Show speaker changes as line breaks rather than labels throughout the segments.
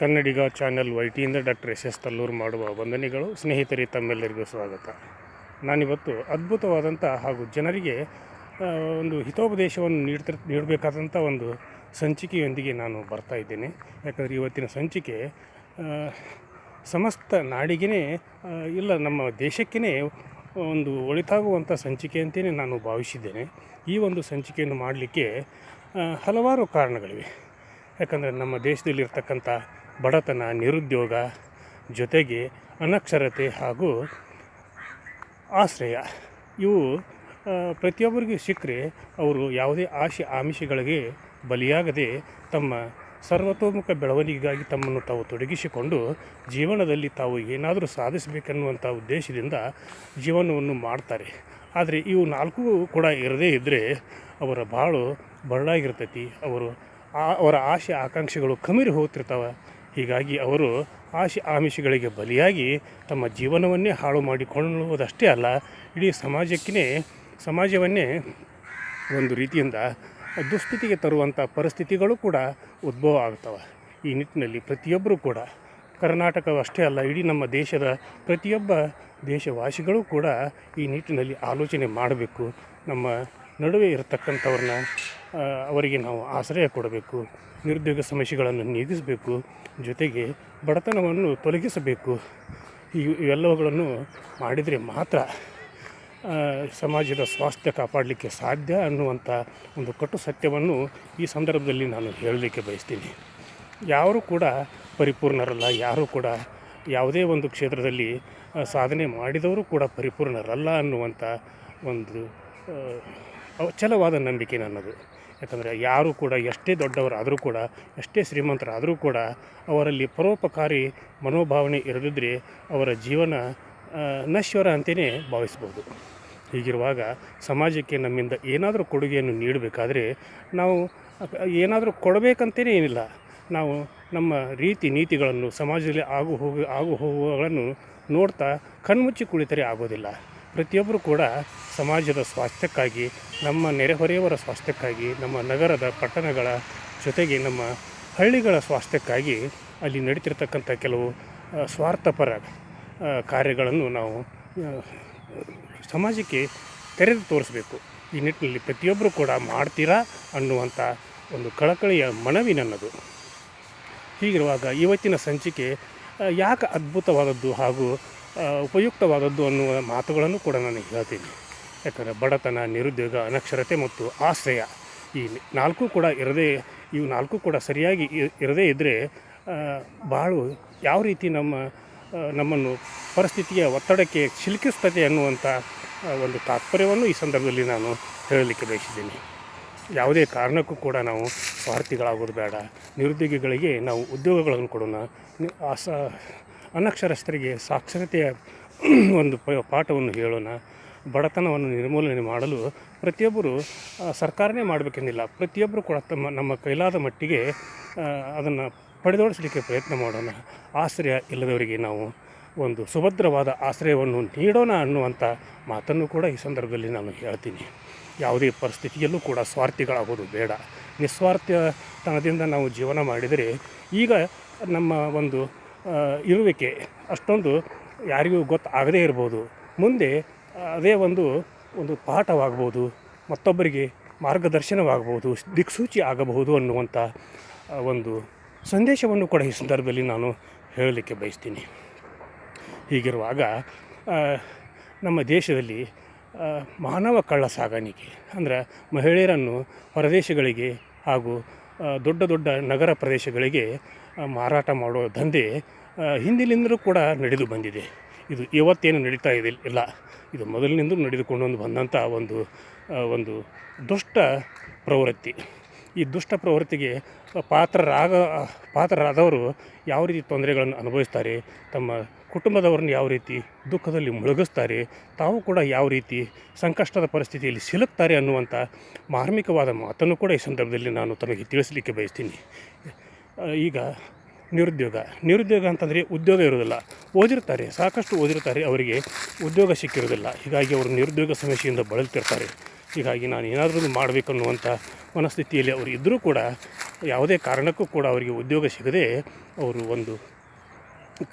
ಕನ್ನಡಿಗ channel ವೈ ಟಿಯಿಂದ doctor S S Tallur ಮಾಡುವ ವಂದನೆಗಳು. ಸ್ನೇಹಿತರಿ, ತಮ್ಮೆಲ್ಲರಿಗೂ ಸ್ವಾಗತ. ನಾನಿವತ್ತು ಅದ್ಭುತವಾದಂಥ ಹಾಗೂ ಜನರಿಗೆ ಒಂದು ಹಿತೋಪದೇಶವನ್ನು ನೀಡ್ತಿರ್, ನೀಡಬೇಕಾದಂಥ ಒಂದು ಸಂಚಿಕೆಯೊಂದಿಗೆ ನಾನು ಬರ್ತಾ ಇದ್ದೇನೆ. ಯಾಕಂದರೆ ಇವತ್ತಿನ ಸಂಚಿಕೆ ಸಮಸ್ತ ನಾಡಿಗೆ ಇಲ್ಲ ನಮ್ಮ ದೇಶಕ್ಕೇ ಒಂದು ಒಳಿತಾಗುವಂಥ ಸಂಚಿಕೆ ಅಂತಲೇ ನಾನು ಭಾವಿಸಿದ್ದೇನೆ. ಈ ಒಂದು ಸಂಚಿಕೆಯನ್ನು ಮಾಡಲಿಕ್ಕೆ ಹಲವಾರು ಕಾರಣಗಳಿವೆ. ಯಾಕಂದರೆ ನಮ್ಮ ದೇಶದಲ್ಲಿರ್ತಕ್ಕಂಥ ಬಡತನ, ನಿರುದ್ಯೋಗ ಜೊತೆಗೆ ಅನಕ್ಷರತೆ ಹಾಗೂ ಆಶ್ರಯ. ಇವು ಪ್ರತಿಯೊಬ್ಬರಿಗೂ ಸಿಕ್ಕರೆ ಅವರು ಯಾವುದೇ ಆಶೆ ಆಮಿಷಗಳಿಗೆ ಬಲಿಯಾಗದೆ ತಮ್ಮ ಸರ್ವತೋಮುಖ ಬೆಳವಣಿಗೆಗಾಗಿ ತಮ್ಮನ್ನು ತಾವು ತೊಡಗಿಸಿಕೊಂಡು ಜೀವನದಲ್ಲಿ ತಾವು ಏನಾದರೂ ಸಾಧಿಸಬೇಕನ್ನುವಂಥ ಉದ್ದೇಶದಿಂದ ಜೀವನವನ್ನು ಮಾಡ್ತಾರೆ. ಆದರೆ ಇವು ನಾಲ್ಕು ಕೂಡ ಇರದೇ ಇದ್ದರೆ ಅವರ ಬಾಳು ಬರಡಾಗಿರ್ತೈತಿ ಅವರು ಆ, ಅವರ ಆಶೆ, ಆಕಾಂಕ್ಷೆಗಳು ಕಮಿರಿ ಹೋಗ್ತಿರ್ತಾವೆ. ಹೀಗಾಗಿ ಅವರು ಆಶಿ ಆಮಿಷಗಳಿಗೆ ಬಲಿಯಾಗಿ ತಮ್ಮ ಜೀವನವನ್ನೇ ಹಾಳು ಮಾಡಿಕೊಳ್ಳುವುದಷ್ಟೇ ಅಲ್ಲ, ಇಡೀ ಸಮಾಜಕ್ಕೇ ಸಮಾಜವನ್ನೇ ಒಂದು ರೀತಿಯಿಂದ ದುಸ್ಥಿತಿಗೆ ತರುವಂಥ ಪರಿಸ್ಥಿತಿಗಳು ಕೂಡ ಉದ್ಭವ ಆಗ್ತವೆ. ಈ ನಿಟ್ಟಿನಲ್ಲಿ ಪ್ರತಿಯೊಬ್ಬರೂ ಕೂಡ ಕರ್ನಾಟಕವಷ್ಟೇ ಅಲ್ಲ, ಇಡೀ ನಮ್ಮ ದೇಶದ ಪ್ರತಿಯೊಬ್ಬ ದೇಶವಾಸಿಗಳು ಕೂಡ ಈ ನಿಟ್ಟಿನಲ್ಲಿ ಆಲೋಚನೆ ಮಾಡಬೇಕು. ನಮ್ಮ ನಡುವೆ ಇರತಕ್ಕಂಥವ್ರನ್ನ ಅವರಿಗೆ ನಾವು ಆಶ್ರಯ ಕೊಡಬೇಕು, ನಿರುದ್ಯೋಗ ಸಮಸ್ಯೆಗಳನ್ನು ನೀಗಿಸಬೇಕು, ಜೊತೆಗೆ ಬಡತನವನ್ನು ತೊಲಗಿಸಬೇಕು. ಇವು ಇವೆಲ್ಲವುಗಳನ್ನು ಮಾಡಿದರೆ ಮಾತ್ರ ಸಮಾಜದ ಸ್ವಾಸ್ಥ್ಯ ಕಾಪಾಡಲಿಕ್ಕೆ ಸಾಧ್ಯ ಅನ್ನುವಂಥ ಒಂದು ಕಟು ಸತ್ಯವನ್ನು ಈ ಸಂದರ್ಭದಲ್ಲಿ ನಾನು ಹೇಳಲಿಕ್ಕೆ ಬಯಸ್ತೀನಿ. ಯಾರೂ ಕೂಡ ಪರಿಪೂರ್ಣರಲ್ಲ, ಯಾರೂ ಕೂಡ ಯಾವುದೇ ಒಂದು ಕ್ಷೇತ್ರದಲ್ಲಿ ಸಾಧನೆ ಮಾಡಿದವರು ಕೂಡ ಪರಿಪೂರ್ಣರಲ್ಲ ಅನ್ನುವಂಥ ಒಂದು ಅಚಲವಾದ ನಂಬಿಕೆ ನನ್ನದು. ಯಾಕಂದರೆ ಯಾರು ಕೂಡ ಎಷ್ಟೇ ದೊಡ್ಡವರಾದರೂ ಕೂಡ, ಎಷ್ಟೇ ಶ್ರೀಮಂತರಾದರೂ ಕೂಡ ಅವರಲ್ಲಿ ಪರೋಪಕಾರಿ ಮನೋಭಾವನೆ ಇರದಿದ್ದರೆ ಅವರ ಜೀವನ ನಶ್ವರ ಅಂತಲೇ ಭಾವಿಸ್ಬೋದು. ಹೀಗಿರುವಾಗ ಸಮಾಜಕ್ಕೆ ನಮ್ಮಿಂದ ಏನಾದರೂ ಕೊಡುಗೆಯನ್ನು ನೀಡಬೇಕಾದ್ರೆ ನಾವು, ಏನಾದರೂ ಕೊಡಬೇಕಂತಲೇ ಏನಿಲ್ಲ. ನಾವು ನಮ್ಮ ರೀತಿ ನೀತಿಗಳನ್ನು ಸಮಾಜದಲ್ಲಿ ಆಗು ಹೋಗು, ಆಗು ಹೋಗುವಗಳನ್ನು ನೋಡ್ತಾ ಕಣ್ಮುಚ್ಚಿ ಕುಳಿತರೆ ಆಗೋದಿಲ್ಲ. ಪ್ರತಿಯೊಬ್ಬರು ಕೂಡ ಸಮಾಜದ ಸ್ವಾಸ್ಥ್ಯಕ್ಕಾಗಿ, ನಮ್ಮ ನೆರೆಹೊರೆಯವರ ಸ್ವಾಸ್ಥ್ಯಕ್ಕಾಗಿ, ನಮ್ಮ ನಗರದ ಪಟ್ಟಣಗಳ ಜೊತೆಗೆ ನಮ್ಮ ಹಳ್ಳಿಗಳ ಸ್ವಾಸ್ಥ್ಯಕ್ಕಾಗಿ ಅಲ್ಲಿ ನಡೀತಿರ್ತಕ್ಕಂಥ ಕೆಲವು ಸ್ವಾರ್ಥಪರ ಕಾರ್ಯಗಳನ್ನು ನಾವು ಸಮಾಜಕ್ಕೆ ತೆರೆದು ತೋರಿಸಬೇಕು. ಈ ನಿಟ್ಟಿನಲ್ಲಿ ಪ್ರತಿಯೊಬ್ಬರು ಕೂಡ ಮಾಡ್ತೀರಾ ಅನ್ನುವಂಥ ಒಂದು ಕಳಕಳಿಯ ಮನವಿ ನನ್ನದು. ಹೀಗಿರುವಾಗ ಇವತ್ತಿನ ಸಂಚಿಕೆ ಯಾಕೆ ಅದ್ಭುತವಾದದ್ದು ಹಾಗೂ ಉಪಯುಕ್ತವಾದದ್ದು ಅನ್ನುವ ಮಾತುಗಳನ್ನು ಕೂಡ ನಾನು ಹೇಳ್ತೀನಿ. ಯಾಕಂದರೆ ಬಡತನ, ನಿರುದ್ಯೋಗ, ಅನಕ್ಷರತೆ ಮತ್ತು ಆಶ್ರಯ ಈ ನಾಲ್ಕು ಕೂಡ ಇರದೇ, ಇವು ನಾಲ್ಕು ಕೂಡ ಸರಿಯಾಗಿ ಇರದೇ ಇದ್ದರೆ ಬಾಳು ಯಾವ ರೀತಿ ನಮ್ಮ ನಮ್ಮನ್ನು ಪರಿಸ್ಥಿತಿಯ ಒತ್ತಡಕ್ಕೆ ಸಿಲುಕಿಸ್ತದೆ ಅನ್ನುವಂಥ ಒಂದು ತಾತ್ಪರ್ಯವನ್ನು ಈ ಸಂದರ್ಭದಲ್ಲಿ ನಾನು ಹೇಳಲಿಕ್ಕೆ ಬಯಸಿದ್ದೀನಿ. ಯಾವುದೇ ಕಾರಣಕ್ಕೂ ಕೂಡ ನಾವು ಸ್ವಾರ್ಥಿಗಳಾಗೋದು ಬೇಡ. ನಿರುದ್ಯೋಗಿಗಳಿಗೆ ನಾವು ಉದ್ಯೋಗಗಳನ್ನು ಕೊಡೋಣ. ಅಸ ಅನಕ್ಷರಸ್ಥರಿಗೆ ಸಾಕ್ಷರತೆಯ ಒಂದು ಪಾಠವನ್ನು ಹೇಳೋಣ. ಬಡತನವನ್ನು ನಿರ್ಮೂಲನೆ ಮಾಡಲು ಪ್ರತಿಯೊಬ್ಬರು ಸರ್ಕಾರನೇ ಮಾಡಬೇಕೆಂದಿಲ್ಲ. ಪ್ರತಿಯೊಬ್ಬರು ಕೂಡ ತಮ್ಮ, ನಮ್ಮ ಕೈಲಾದ ಮಟ್ಟಿಗೆ ಅದನ್ನು ಪಡೆದೋಡಿಸಲಿಕ್ಕೆ ಪ್ರಯತ್ನ ಮಾಡೋಣ. ಆಶ್ರಯ ಇಲ್ಲದವರಿಗೆ ನಾವು ಒಂದು ಸುಭದ್ರವಾದ ಆಶ್ರಯವನ್ನು ನೀಡೋಣ ಅನ್ನುವಂಥ ಮಾತನ್ನು ಕೂಡ ಈ ಸಂದರ್ಭದಲ್ಲಿ ನಾನು ಹೇಳ್ತೀನಿ. ಯಾವುದೇ ಪರಿಸ್ಥಿತಿಯಲ್ಲೂ ಕೂಡ ಸ್ವಾರ್ಥಿಗಳಾಗೋದು ಬೇಡ. ನಿಸ್ವಾರ್ಥತನದಿಂದ ನಾವು ಜೀವನ ಮಾಡಿದರೆ ಈಗ ನಮ್ಮ ಒಂದು ಇರುವಿಕೆ ಅಷ್ಟೊಂದು ಯಾರಿಗೂ ಗೊತ್ತಾಗದೇ ಇರ್ಬೋದು. ಮುಂದೆ ಅದೇ ಒಂದು ಒಂದು ಪಾಠವಾಗ್ಬೋದು, ಮತ್ತೊಬ್ಬರಿಗೆ ಮಾರ್ಗದರ್ಶನವಾಗಬಹುದು ದಿಕ್ಸೂಚಿ ಆಗಬಹುದು ಅನ್ನುವಂಥ ಒಂದು ಸಂದೇಶವನ್ನು ಕೂಡ ಈ ಸಂದರ್ಭದಲ್ಲಿ ನಾನು ಹೇಳಲಿಕ್ಕೆ ಬಯಸ್ತೀನಿ. ಹೀಗಿರುವಾಗ ನಮ್ಮ ದೇಶದಲ್ಲಿ ಮಾನವ ಕಳ್ಳ ಸಾಗಾಣಿಕೆ, ಅಂದರೆ ಮಹಿಳೆಯರನ್ನು ಹೊರದೇಶಗಳಿಗೆ ಹಾಗೂ ದೊಡ್ಡ ದೊಡ್ಡ ನಗರ ಪ್ರದೇಶಗಳಿಗೆ ಮಾರಾಟ ಮಾಡೋ ದಂಧೆ ಹಿಂದಿನಿಂದಲೂ ಕೂಡ ನಡೆದು ಬಂದಿದೆ. ಇದು ಇವತ್ತೇನು ನಡೀತಾ ಇದೆ ಇಲ್ಲ. ಇದು ಮೊದಲಿನಿಂದಲೂ ನಡೆದುಕೊಂಡು ಒಂದು ಬಂದಂಥ ಒಂದು ಒಂದು ದುಷ್ಟ ಪ್ರವೃತ್ತಿ. ಈ ದುಷ್ಟ ಪ್ರವೃತ್ತಿಗೆ ಪಾತ್ರರಾಗ, ಪಾತ್ರರಾದವರು ಯಾವ ರೀತಿ ತೊಂದರೆಗಳನ್ನು ಅನುಭವಿಸ್ತಾರೆ, ತಮ್ಮ ಕುಟುಂಬದವರನ್ನು ಯಾವ ರೀತಿ ದುಃಖದಲ್ಲಿ ಮುಳುಗಿಸ್ತಾರೆ, ತಾವು ಕೂಡ ಯಾವ ರೀತಿ ಸಂಕಷ್ಟದ ಪರಿಸ್ಥಿತಿಯಲ್ಲಿ ಸಿಲುಕ್ತಾರೆ ಅನ್ನುವಂಥ ಮಾರ್ಮಿಕವಾದ ಮಾತನ್ನು ಕೂಡ ಈ ಸಂದರ್ಭದಲ್ಲಿ ನಾನು ತಮಗೆ ತಿಳಿಸಲಿಕ್ಕೆ ಬಯಸ್ತೀನಿ. ಈಗ ನಿರುದ್ಯೋಗ. ನಿರುದ್ಯೋಗ ಅಂತಂದರೆ ಉದ್ಯೋಗ ಇರೋದಿಲ್ಲ ಓದಿರ್ತಾರೆ, ಸಾಕಷ್ಟು ಓದಿರ್ತಾರೆ, ಅವರಿಗೆ ಉದ್ಯೋಗ ಸಿಕ್ಕಿರೋದಿಲ್ಲ ಹೀಗಾಗಿ ಅವರು ನಿರುದ್ಯೋಗ ಸಮಸ್ಯೆಯಿಂದ ಬಳಲ್ತಿರ್ತಾರೆ. ಹೀಗಾಗಿ ನಾನು ಏನಾದರೂ ಮಾಡಬೇಕನ್ನುವಂಥ ಮನಸ್ಥಿತಿಯಲ್ಲಿ ಅವರು ಇದ್ದರೂ ಕೂಡ ಯಾವುದೇ ಕಾರಣಕ್ಕೂ ಕೂಡ ಅವರಿಗೆ ಉದ್ಯೋಗ ಸಿಗದೆ ಅವರು ಒಂದು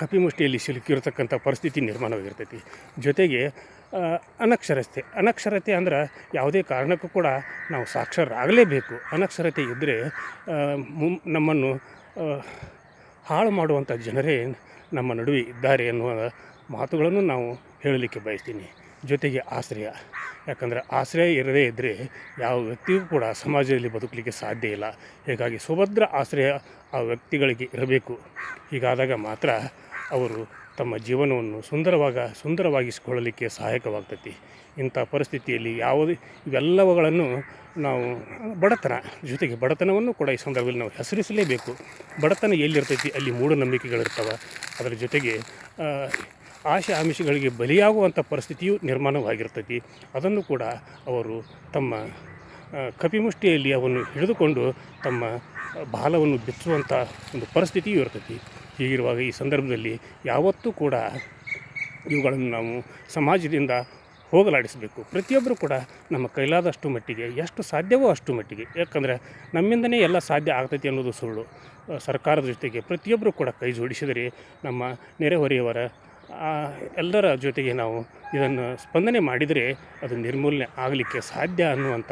ಕಪಿಮುಷ್ಟಿಯಲ್ಲಿ ಸಿಲುಕಿರತಕ್ಕಂಥ ಪರಿಸ್ಥಿತಿ ನಿರ್ಮಾಣವಾಗಿರ್ತೈತಿ. ಜೊತೆಗೆ ಅನಕ್ಷರತೆ ಅನಕ್ಷರತೆ ಅಂದ್ರೆ ಯಾವುದೇ ಕಾರಣಕ್ಕೂ ಕೂಡ ನಾವು ಸಾಕ್ಷರಾಗಲೇಬೇಕು. ಅನಕ್ಷರತೆ ಇದ್ದರೆ ಮುಂ, ನಮ್ಮನ್ನು ಹಾಳು ಮಾಡುವಂಥ ಜನರೇ ನಮ್ಮ ನಡುವೆ ಇದ್ದಾರೆ ಎನ್ನುವ ಮಾತುಗಳನ್ನು ನಾವು ಹೇಳಲಿಕ್ಕೆ ಬಯಸ್ತೀನಿ. ಜೊತೆಗೆ ಆಶ್ರಯ. ಯಾಕಂದರೆ ಆಶ್ರಯ ಇರದೇ ಇದ್ದರೆ ಯಾವ ವ್ಯಕ್ತಿಗೂ ಕೂಡ ಸಮಾಜದಲ್ಲಿ ಬದುಕಲಿಕ್ಕೆ ಸಾಧ್ಯ ಇಲ್ಲ. ಹೀಗಾಗಿ ಸುಭದ್ರ ಆಶ್ರಯ ಆ ವ್ಯಕ್ತಿಗಳಿಗೆ ಇರಬೇಕು. ಹೀಗಾದಾಗ ಮಾತ್ರ ಅವರು ತಮ್ಮ ಜೀವನವನ್ನು ಸುಂದರವಾಗ ಸುಂದರವಾಗಿಸಿಕೊಳ್ಳಲಿಕ್ಕೆ ಸಹಾಯಕವಾಗ್ತೈತಿ. ಇಂಥ ಪರಿಸ್ಥಿತಿಯಲ್ಲಿ ಯಾವುದೇ ಇವೆಲ್ಲವುಗಳನ್ನು ನಾವು ಬಡತನ ಜೊತೆಗೆ ಬಡತನವನ್ನು ಕೂಡ ಈ ಸಂದರ್ಭದಲ್ಲಿ ನಾವು ಹೆಸರಿಸಲೇಬೇಕು. ಬಡತನ ಎಲ್ಲಿರ್ತೈತಿ? ಅಲ್ಲಿ ಮೂಢನಂಬಿಕೆಗಳಿರ್ತವೆ. ಅದರ ಜೊತೆಗೆ ಆಶೆ ಆಮಿಷಗಳಿಗೆ ಬಲಿಯಾಗುವಂಥ ಪರಿಸ್ಥಿತಿಯು ನಿರ್ಮಾಣವಾಗಿರ್ತೈತಿ. ಅದನ್ನು ಕೂಡ ಅವರು ತಮ್ಮ ಕಪಿಮುಷ್ಟಿಯಲ್ಲಿ ಅವನ್ನು ಹಿಡಿದುಕೊಂಡು ತಮ್ಮ ಬಾಲವನ್ನು ಬಿಚ್ಚುವಂಥ ಒಂದು ಪರಿಸ್ಥಿತಿಯೂ ಇರ್ತೈತಿ. ಹೀಗಿರುವಾಗ ಈ ಸಂದರ್ಭದಲ್ಲಿ ಯಾವತ್ತೂ ಕೂಡ ಇವುಗಳನ್ನು ನಾವು ಸಮಾಜದಿಂದ ಹೋಗಲಾಡಿಸಬೇಕು. ಪ್ರತಿಯೊಬ್ಬರು ಕೂಡ ನಮ್ಮ ಕೈಲಾದಷ್ಟು ಮಟ್ಟಿಗೆ, ಎಷ್ಟು ಸಾಧ್ಯವೋ ಅಷ್ಟು ಮಟ್ಟಿಗೆ. ಯಾಕಂದರೆ ನಮ್ಮಿಂದನೇ ಎಲ್ಲ ಸಾಧ್ಯ ಆಗ್ತೈತಿ ಅನ್ನೋದು ಸುಳ್ಳು. ಸರ್ಕಾರದ ಜೊತೆಗೆ ಪ್ರತಿಯೊಬ್ಬರು ಕೂಡ ಕೈ ಜೋಡಿಸಿದರೆ ನಮ್ಮ ನೆರೆಹೊರೆಯವರ ಎಲ್ಲರ ಜೊತೆಗೆ ನಾವು ಇದನ್ನು ಸ್ಪಂದನೆ ಮಾಡಿದರೆ ಅದು ನಿರ್ಮೂಲನೆ ಆಗಲಿಕ್ಕೆ ಸಾಧ್ಯ ಅನ್ನುವಂಥ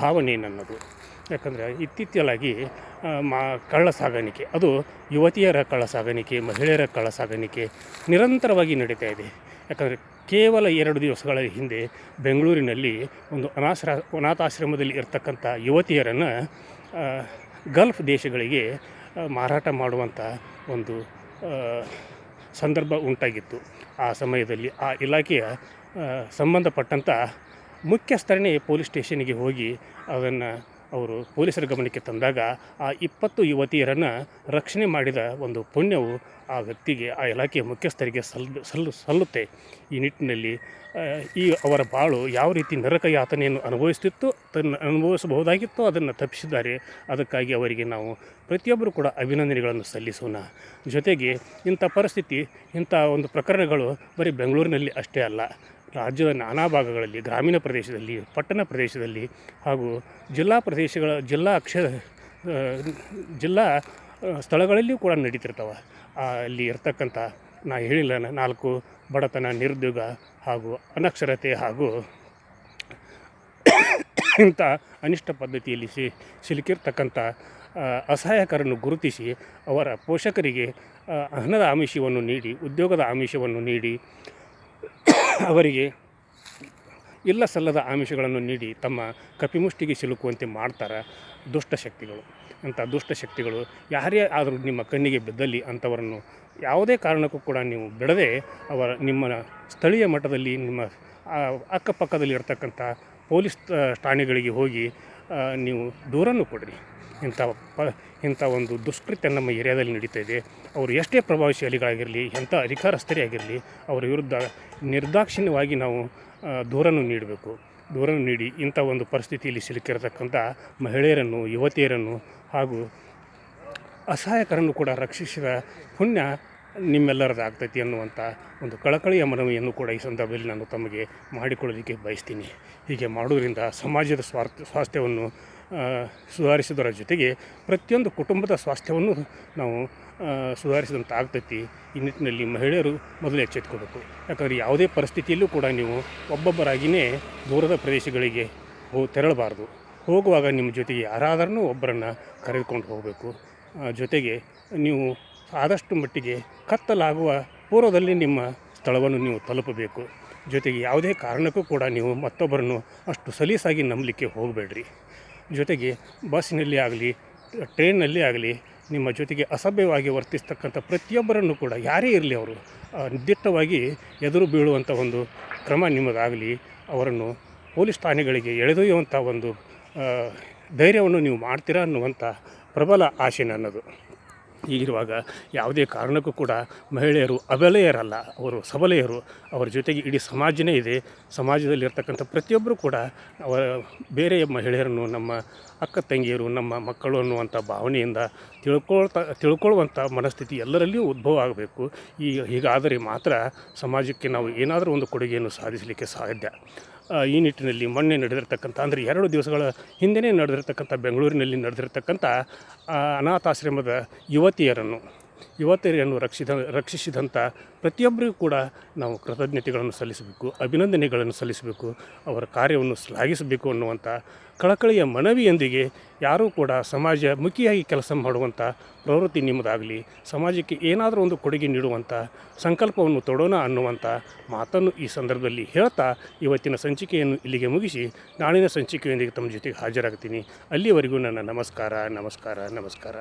ಭಾವನೆ ನನ್ನದು. ಯಾಕಂದರೆ ಇತ್ತಿತ್ತಲಾಗಿ ಮಾ, ಕಳ್ಳ ಸಾಗಾಣಿಕೆ, ಅದು ಯುವತಿಯರ ಕಳ್ಳ ಸಾಗಾಣಿಕೆ, ಮಹಿಳೆಯರ ಕಳ್ಳ ಸಾಗಾಣಿಕೆ ನಿರಂತರವಾಗಿ ನಡೀತಾ ಇದೆ. ಯಾಕಂದರೆ ಕೇವಲ ಎರಡು ದಿವಸಗಳ ಹಿಂದೆ ಬೆಂಗಳೂರಿನಲ್ಲಿ ಒಂದು ಅನಾಶ್ರ, ಅನಾಥಾಶ್ರಮದಲ್ಲಿ ಇರ್ತಕ್ಕಂಥ ಯುವತಿಯರನ್ನು ಗಲ್ಫ್ ದೇಶಗಳಿಗೆ ಮಾರಾಟ ಮಾಡುವಂಥ ಒಂದು ಸಂದರ್ಭ ಉಂಟಾಗಿತ್ತು. ಆ ಸಮಯದಲ್ಲಿ ಆ ಇಲಾಖೆಯ ಸಂಬಂಧಪಟ್ಟಂಥ ಮುಖ್ಯಸ್ಥರನೇ ಪೊಲೀಸ್ ಸ್ಟೇಷನಿಗೆ ಹೋಗಿ ಅದನ್ನು ಅವರು ಪೊಲೀಸರ ಗಮನಕ್ಕೆ ತಂದಾಗ ಆ ಇಪ್ಪತ್ತು ಯುವತಿಯರನ್ನು ರಕ್ಷಣೆ ಮಾಡಿದ ಒಂದು ಪುಣ್ಯವು ಆ ವ್ಯಕ್ತಿಗೆ, ಆ ಇಲಾಖೆಯ ಮುಖ್ಯಸ್ಥರಿಗೆ ಸಲ್ ಸಲ್ಲು ಸಲ್ಲುತ್ತೆ. ಈ ನಿಟ್ಟಿನಲ್ಲಿ ಈ ಅವರ ಬಾಳು ಯಾವ ರೀತಿ ನರಕ ಯಾತನೆಯನ್ನು ಅನುಭವಿಸ್ತಿತ್ತು, ತನ್ನ ಅನುಭವಿಸಬಹುದಾಗಿತ್ತೋ ಅದನ್ನು ತಪ್ಪಿಸಿದ್ದಾರೆ. ಅದಕ್ಕಾಗಿ ಅವರಿಗೆ ನಾವು ಪ್ರತಿಯೊಬ್ಬರು ಕೂಡ ಅಭಿನಂದನೆಗಳನ್ನು ಸಲ್ಲಿಸೋಣ. ಜೊತೆಗೆ ಇಂಥ ಪರಿಸ್ಥಿತಿ, ಇಂಥ ಒಂದು ಪ್ರಕರಣಗಳು ಬರೀ ಬೆಂಗಳೂರಿನಲ್ಲಿ ಅಷ್ಟೇ ಅಲ್ಲ. ರಾಜ್ಯದ ನಾನಾ ಭಾಗಗಳಲ್ಲಿ, ಗ್ರಾಮೀಣ ಪ್ರದೇಶದಲ್ಲಿ, ಪಟ್ಟಣ ಪ್ರದೇಶದಲ್ಲಿ ಹಾಗೂ ಜಿಲ್ಲಾ ಪ್ರದೇಶಗಳ, ಜಿಲ್ಲಾ ಅಕ್ಷ ಜಿಲ್ಲಾ ಸ್ಥಳಗಳಲ್ಲಿಯೂ ಕೂಡ ನಡೀತಿರ್ತಾವೆ. ಅಲ್ಲಿ ಇರ್ತಕ್ಕಂಥ ನಾ ಹೇಳಿಲ್ಲ, ನಾಲ್ಕು ಬಡತನ ನಿರುದ್ಯೋಗ ಹಾಗೂ ಅನಕ್ಷರತೆ ಹಾಗೂ ಇಂಥ ಅನಿಷ್ಟ ಪದ್ಧತಿಯಲ್ಲಿ ಸಿ, ಸಿಲುಕಿರ್ತಕ್ಕಂಥ ಅಸಹಾಯಕರನ್ನು ಗುರುತಿಸಿ ಅವರ ಪೋಷಕರಿಗೆ ಹಣದ ಆಮಿಷವನ್ನು ನೀಡಿ, ಉದ್ಯೋಗದ ಆಮಿಷವನ್ನು ನೀಡಿ ಅವರಿಗೆ ಇಲ್ಲ ಸಲ್ಲದ ಆಮಿಷಗಳನ್ನು ನೀಡಿ ತಮ್ಮ ಕಪಿಮುಷ್ಟಿಗೆ ಸಿಲುಕುವಂತೆ ಮಾಡ್ತಾರೆ ದುಷ್ಟಶಕ್ತಿಗಳು ಅಂಥ ದುಷ್ಟಶಕ್ತಿಗಳು ಯಾರೇ ಆದರೂ ನಿಮ್ಮ ಕಣ್ಣಿಗೆ ಬಿದ್ದಲ್ಲಿ ಅಂಥವರನ್ನು ಯಾವುದೇ ಕಾರಣಕ್ಕೂ ಕೂಡ ನೀವು ಬಿಡದೆ ಅವರ ನಿಮ್ಮ ಸ್ಥಳೀಯ ಮಟ್ಟದಲ್ಲಿ ನಿಮ್ಮ ಅಕ್ಕಪಕ್ಕದಲ್ಲಿ ಇರ್ತಕ್ಕಂಥ ಪೊಲೀಸ್ ಠಾಣೆಗಳಿಗೆ ಹೋಗಿ ನೀವು ದೂರನ್ನು ಕೊಡ್ರಿ. ಇಂಥ ಪ ಇಂಥ ಒಂದು ದುಷ್ಕೃತ್ಯ ನಮ್ಮ ಏರಿಯಾದಲ್ಲಿ ನಡೀತಾ ಇದೆ. ಅವರು ಎಷ್ಟೇ ಪ್ರಭಾವಶಾಲಿಗಳಾಗಿರಲಿ ಎಂಥ ಅಧಿಕಾರಸ್ಥರೇ ಆಗಿರಲಿ, ಅವರ ವಿರುದ್ಧ ನಿರ್ದಾಕ್ಷಿಣ್ಯವಾಗಿ ನಾವು ದೂರನ್ನು ನೀಡಬೇಕು. ದೂರನ್ನು ನೀಡಿ ಇಂಥ ಒಂದು ಪರಿಸ್ಥಿತಿಯಲ್ಲಿ ಸಿಲುಕಿರತಕ್ಕಂಥ ಮಹಿಳೆಯರನ್ನು, ಯುವತಿಯರನ್ನು ಹಾಗೂ ಅಸಹಾಯಕರನ್ನು ಕೂಡ ರಕ್ಷಿಸಿದ ಪುಣ್ಯ ನಿಮ್ಮೆಲ್ಲರದಾಗ್ತೈತಿ ಅನ್ನುವಂಥ ಒಂದು ಕಳಕಳಿಯ ಮನವಿಯನ್ನು ಕೂಡ ಈ ಸಂದರ್ಭದಲ್ಲಿ ನಾನು ತಮಗೆ ಮಾಡಿಕೊಳ್ಳಲಿಕ್ಕೆ ಬಯಸ್ತೀನಿ. ಹೀಗೆ ಮಾಡುವುದರಿಂದ ಸಮಾಜದ ಸ್ವಾರ್ಥ, ಸ್ವಾಸ್ಥ್ಯವನ್ನು ಆ, ಸುಧಾರಿಸುವುದರ ಜೊತೆಗೆ ಪ್ರತಿಯೊಂದು ಕುಟುಂಬದ ಸ್ವಾಸ್ಥ್ಯವನ್ನು ನಾವು ಸುಧಾರಿಸಿದಂಥ ಆಗ್ತೈತಿ. ಈ ನಿಟ್ಟಿನಲ್ಲಿ ಮಹಿಳೆಯರು ಮೊದಲು ಎಚ್ಚೆತ್ಕೋಬೇಕು. ಯಾಕಂದರೆ ಯಾವುದೇ ಪರಿಸ್ಥಿತಿಯಲ್ಲೂ ಕೂಡ ನೀವು ಒಬ್ಬೊಬ್ಬರಾಗಿಯೇ ದೂರದ ಪ್ರದೇಶಗಳಿಗೆ ಹೋ ತೆರಳಬಾರ್ದು. ಹೋಗುವಾಗ ನಿಮ್ಮ ಜೊತೆಗೆ ಯಾರಾದರೂ ಒಬ್ಬರನ್ನು ಕರೆದುಕೊಂಡು ಹೋಗಬೇಕು. ಜೊತೆಗೆ ನೀವು ಆದಷ್ಟು ಮಟ್ಟಿಗೆ ಕತ್ತಲಾಗುವ ಪೂರ್ವದಲ್ಲಿ ನಿಮ್ಮ ಸ್ಥಳವನ್ನು ನೀವು ತಲುಪಬೇಕು. ಜೊತೆಗೆ ಯಾವುದೇ ಕಾರಣಕ್ಕೂ ಕೂಡ ನೀವು ಮತ್ತೊಬ್ಬರನ್ನು ಅಷ್ಟು ಸಲೀಸಾಗಿ ನಂಬಲಿಕ್ಕೆ ಹೋಗಬೇಡ್ರಿ. ಜೊತೆಗೆ ಬಸ್ಸಿನಲ್ಲಿ ಆಗಲಿ, ಟ್ರೈನ್ನಲ್ಲಿ ಆಗಲಿ, ನಿಮ್ಮ ಜೊತೆಗೆ ಅಸಭ್ಯವಾಗಿ ವರ್ತಿಸ್ತಕ್ಕಂಥ ಪ್ರತಿಯೊಬ್ಬರನ್ನು ಕೂಡ ಯಾರೇ ಇರಲಿ ಅವರು ನಿರ್ದಿಷ್ಟವಾಗಿ ಎದುರು ಬೀಳುವಂಥ ಒಂದು ಕ್ರಮ ನಿಮ್ಮದಾಗಲಿ, ಅವರನ್ನು ಪೊಲೀಸ್ ಠಾಣೆಗಳಿಗೆ ಎಳೆದೊಯ್ಯುವಂಥ ಒಂದು ಧೈರ್ಯವನ್ನು ನೀವು ಮಾಡ್ತೀರಾ ಅನ್ನುವಂಥ ಪ್ರಬಲ ಆಶೆ ನನ್ನದು. ಹೀಗಿರುವಾಗ ಯಾವುದೇ ಕಾರಣಕ್ಕೂ ಕೂಡ ಮಹಿಳೆಯರು ಅಬಲೆಯರಲ್ಲ, ಅವರು ಸಬಲೆಯರು. ಅವರ ಜೊತೆಗೆ ಇಡೀ ಸಮಾಜನೇ ಇದೆ. ಸಮಾಜದಲ್ಲಿರ್ತಕ್ಕಂಥ ಪ್ರತಿಯೊಬ್ಬರು ಕೂಡ ಅವರ ಬೇರೆ ಮಹಿಳೆಯರನ್ನು, ನಮ್ಮ ಅಕ್ಕ ತಂಗಿಯರು, ನಮ್ಮ ಮಕ್ಕಳು ಅನ್ನುವಂಥ ಭಾವನೆಯಿಂದ ತಿಳ್ಕೊಳ್ತಾ, ತಿಳ್ಕೊಳ್ಳುವಂಥ ಮನಸ್ಥಿತಿ ಎಲ್ಲರಲ್ಲಿಯೂ ಉದ್ಭವ ಆಗಬೇಕು. ಈ, ಹೀಗಾದರೆ ಮಾತ್ರ ಸಮಾಜಕ್ಕೆ ನಾವು ಏನಾದರೂ ಒಂದು ಕೊಡುಗೆಯನ್ನು ಸಾಧಿಸಲಿಕ್ಕೆ ಸಾಧ್ಯ. ಈ ನಿಟ್ಟಿನಲ್ಲಿ ಮೊನ್ನೆ ನಡೆದಿರ್ತಕ್ಕಂಥ ಅಂದರೆ ಎರಡು ದಿವಸಗಳ ಹಿಂದೆಯೇ ನಡೆದಿರ್ತಕ್ಕಂಥ ಬೆಂಗಳೂರಿನಲ್ಲಿ ನಡೆದಿರ್ತಕ್ಕಂಥ ಅನಾಥಾಶ್ರಮದ ಯುವತಿಯರನ್ನು ಯುವತಿಯರನ್ನು ರಕ್ಷಿಸಿದ ರಕ್ಷಿಸಿದಂಥ ಪ್ರತಿಯೊಬ್ಬರಿಗೂ ಕೂಡ ನಾವು ಕೃತಜ್ಞತೆಗಳನ್ನು ಸಲ್ಲಿಸಬೇಕು, ಅಭಿನಂದನೆಗಳನ್ನು ಸಲ್ಲಿಸಬೇಕು, ಅವರ ಕಾರ್ಯವನ್ನು ಶ್ಲಾಘಿಸಬೇಕು ಅನ್ನುವಂಥ ಕಳಕಳಿಯ ಮನವಿಯೊಂದಿಗೆ ಯಾರೂ ಕೂಡ ಸಮಾಜ ಮುಖಿಯಾಗಿ ಕೆಲಸ ಮಾಡುವಂಥ ಪ್ರವೃತ್ತಿ ನಿಮ್ಮದಾಗಲಿ, ಸಮಾಜಕ್ಕೆ ಏನಾದರೂ ಒಂದು ಕೊಡುಗೆ ನೀಡುವಂಥ ಸಂಕಲ್ಪವನ್ನು ತೊಡೋಣ ಅನ್ನುವಂಥ ಮಾತನ್ನು ಈ ಸಂದರ್ಭದಲ್ಲಿ ಹೇಳ್ತಾ ಇವತ್ತಿನ ಸಂಚಿಕೆಯನ್ನು ಇಲ್ಲಿಗೆ ಮುಗಿಸಿ ನಾಳಿನ ಸಂಚಿಕೆಯೊಂದಿಗೆ ತಮ್ಮ ಜೊತೆಗೆ ಹಾಜರಾಗ್ತೀನಿ. ಅಲ್ಲಿವರೆಗೂ ನನ್ನ ನಮಸ್ಕಾರ ನಮಸ್ಕಾರ ನಮಸ್ಕಾರ.